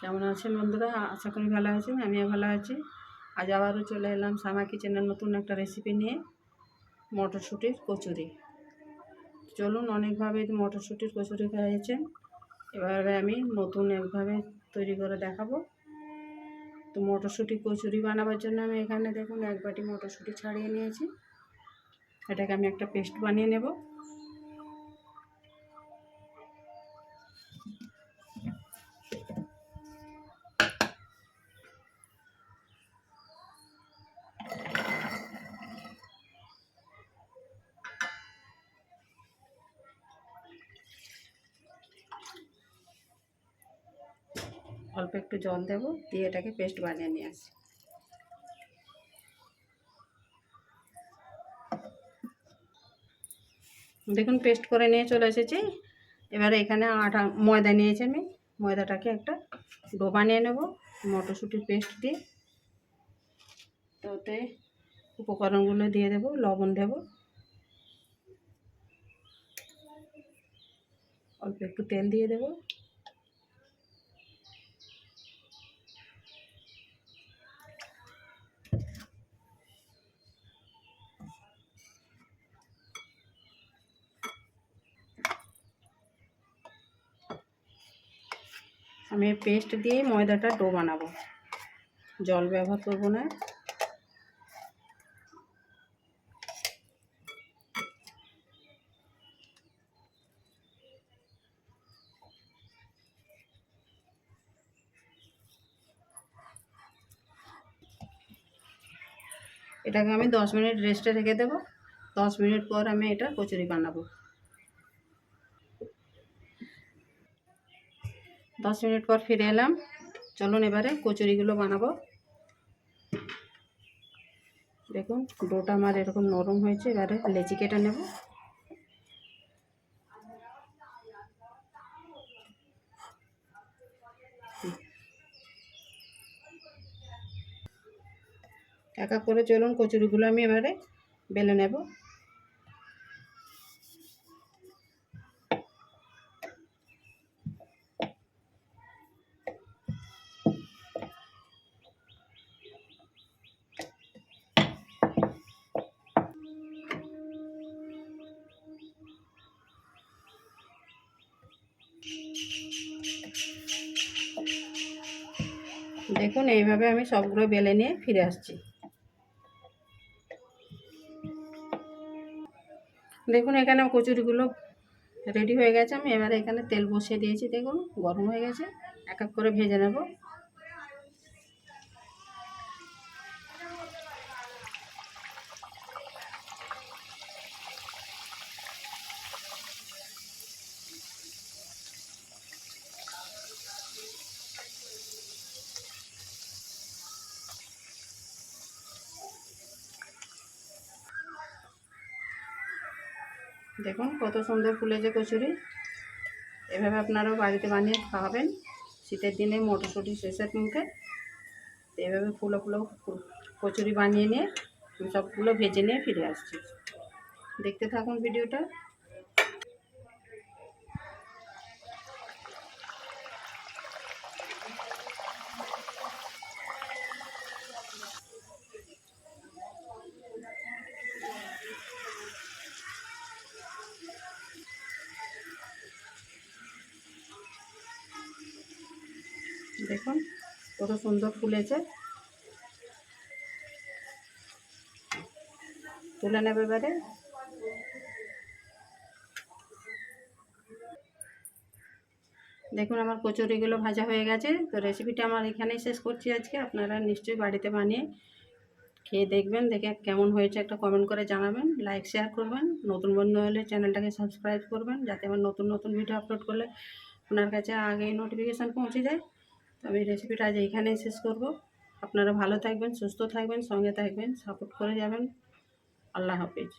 কেমন আছেন বন্ধুরা? আশা করি ভালো আছেন, আমিও ভালো আছি। আজ আবারও চলে এলাম সামা কিচেনের নতুন একটা রেসিপি নিয়ে মটরশুঁটির কচুরি। চলুন অনেকভাবে মটরশুঁটির কচুরি খাইয়েছেন এবারে আমি নতুন একভাবে তৈরি করে দেখাবো। তো মটরশুঁটি কচুরি বানাবার জন্য আমি এখানে দেখুন, এক বাটি মটরশুঁটি ছাড়িয়ে নিয়েছি। এটাকে আমি একটা পেস্ট বানিয়ে নেব। অল্প একটু জল দেব, দিয়ে এটাকে পেস্ট বানিয়ে নিয়ে আসি। দেখুন পেস্ট করে নিয়ে চলে এসেছি। এবারে এখানে আটা, ময়দা নিয়েছি আমি। ময়দাটাকে একটা ডো বানিয়ে নেব, মটরশুঁটির পেস্ট দিয়ে। তো ওতে উপকরণগুলো দিয়ে দেব, লবণ দেব। অল্প একটু তেল দিয়ে দেবো। আমি পেস্ট দিয়ে ময়দাটা ডো বানাবো। জল ব্যবহার করব না। এটাকে আমি দশ মিনিট রেস্টে রেখে দেবো। দশ মিনিট পর আমি এটা কচুরি বানাবো। দশ মিনিট পর ফিরে এলাম। চলুন এবারে কচুরিগুলো বানাবো। দেখুন, ডোটা আমার এরকম নরম হয়েছে, এবারে লেচি কেটে নেব। এক এক করে চলুন কচুরিগুলো আমি এবারে বেলে নেব। দেখুন, এইভাবে আমি সবগুলো বেলে নিয়ে ফিরে আসছি। দেখুন এখানে কচুরিগুলো রেডি হয়ে গেছে। আমি এবারে এখানে তেল বসিয়ে দিয়েছি। দেখুন, গরম হয়ে গেছে। এক এক করে ভেজে নেব। দেখুন কত সুন্দর ফুলেছে কচুরি। এভাবে আপনারাও বাড়িতে বানিয়ে খাওয়াবেন। শীতের দিনে মটরশুঁটি শেষের মুখে। এভাবে ফুলো ফুলো কচুরি বানিয়ে নিয়ে সবগুলো ভেজে নিয়ে ফিরে আসছি। দেখতে থাকুন ভিডিওটা। দেখুন, কত সুন্দর ফুলেছে। তুলে নেবে এবারে। দেখুন, আমার কচুরিগুলো ভাজা হয়ে গেছে। তো রেসিপিটা আমার এখানেই শেষ করছি আজকে। আপনারা নিশ্চয়ই বাড়িতে বানিয়ে খেয়ে দেখবেন, দেখে কেমন হয়েছে একটা কমেন্ট করে জানাবেন। লাইক শেয়ার করবেন। নতুন বন্ধু হলে চ্যানেলটাকে সাবস্ক্রাইব করবেন, যাতে আমার নতুন নতুন ভিডিও আপলোড করলে আপনার কাছে আগেই নোটিফিকেশান পৌঁছে যায়। আমি রেসিপিটা আজ এইখানেই শেষ করব। আপনারা ভালো থাকবেন, সুস্থ থাকবেন, সঙ্গে থাকবেন সাপোর্ট করে যাবেন। আল্লাহ হাফিজ।